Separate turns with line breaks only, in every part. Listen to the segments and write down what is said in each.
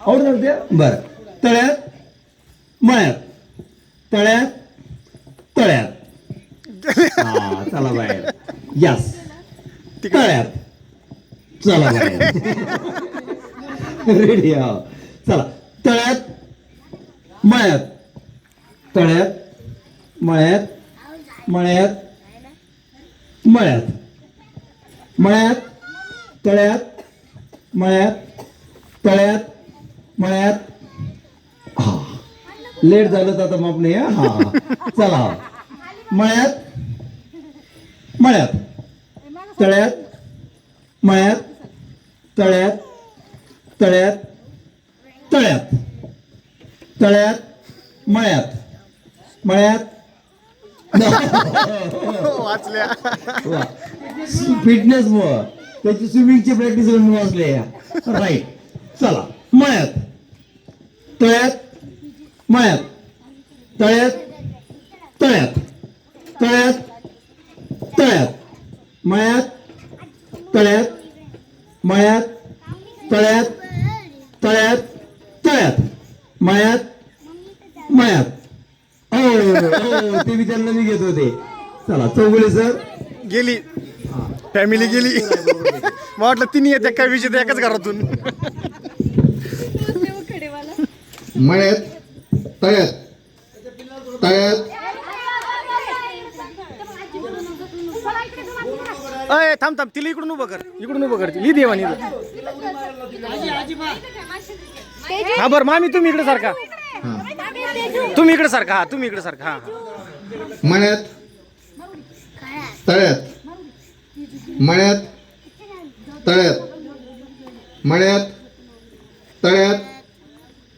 आवडतं बरं तळ्यात मळ्यात तळ्यात तळ्यात हा चला बाहेर यस तळ्यात चला बाहेर रेडी हा चला तळ्यात मळ्यात तळ्यात मळ्यात मळ्यात मळ्यात मळ्यात तळ्यात मळ्यात तळ्यात मळ्यात. हा. लेट झालं तर आता माप नाही हा? चला. हा. मळ्यात. मळ्यात. तळ्यात. मळ्यात. तळ्यात. तळ्यात. तळ्यात. तळ्यात. मळ्यात. मळ्यात.
वाचल्या.
फिटनेस मुळे. त्याची स्विमिंगची प्रॅक्टिस वाचले या राईट चला. मळ्यात. तळ्यात मळ्यात. तळ्यात तळ्यात. तळ्यात तळ्यात. मळ्यात तळ्यात. मळ्यात तळ्यात. तळ्यात तळ्यात. मळ्यात मळ्यात. ते त्यांना मी घेत होते. चला चौगुले सर.
गेली. फॅमिली गेली. वाटलं तिन्ही येत्या काय विषय एकाच घरातून.
मळ्यात तळ्यात तळ्यात.
अय थांब थांब तिला इकडून उभं कर. इकडून उभं कर ही देवानी हा बरं मामी तुम्ही इकडे सारखा. तुम्ही इकडे सारखा हा तुम्ही इकडे सारखा हा.
मळ्यात तळ्यात. मळ्यात तळ्यात. मळ्यात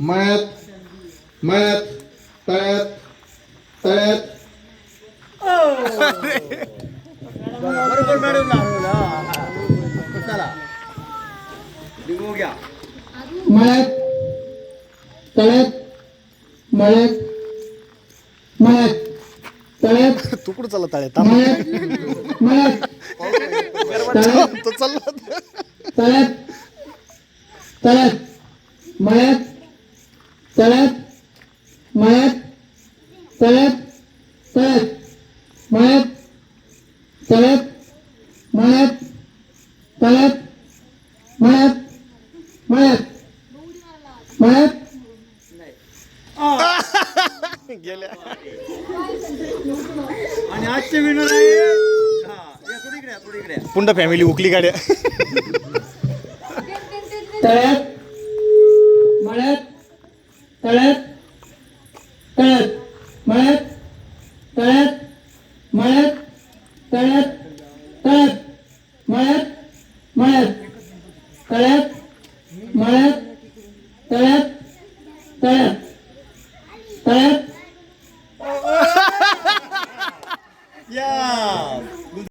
मळ्यात मळ्यात तळ्यात तळ्यात
बरोबर मॅडम
मळ्यात तळ्यात मळ्यात मळ्यात तळ्यात
तू कुठं चालला ताळे
मळ्यात मळ्यात तळ्यात
तो चालला होता.
तळ्यात तळ्यात मळ्यात तळ्यात मळ्यात तळ्यात तळ्यात मळ्यात तळ्यात मळ्यात तळ्यात मळ्यात मळ्यात मळ्यात
गेल्या.
आणि आजचे विनर आहे हा.
पुंड फॅमिली उकली गाड्या.
तळ्यात मळ्यात तळ्यात कळत? मळत? मळत. कळत? मळत? तळत? तळत? तळत?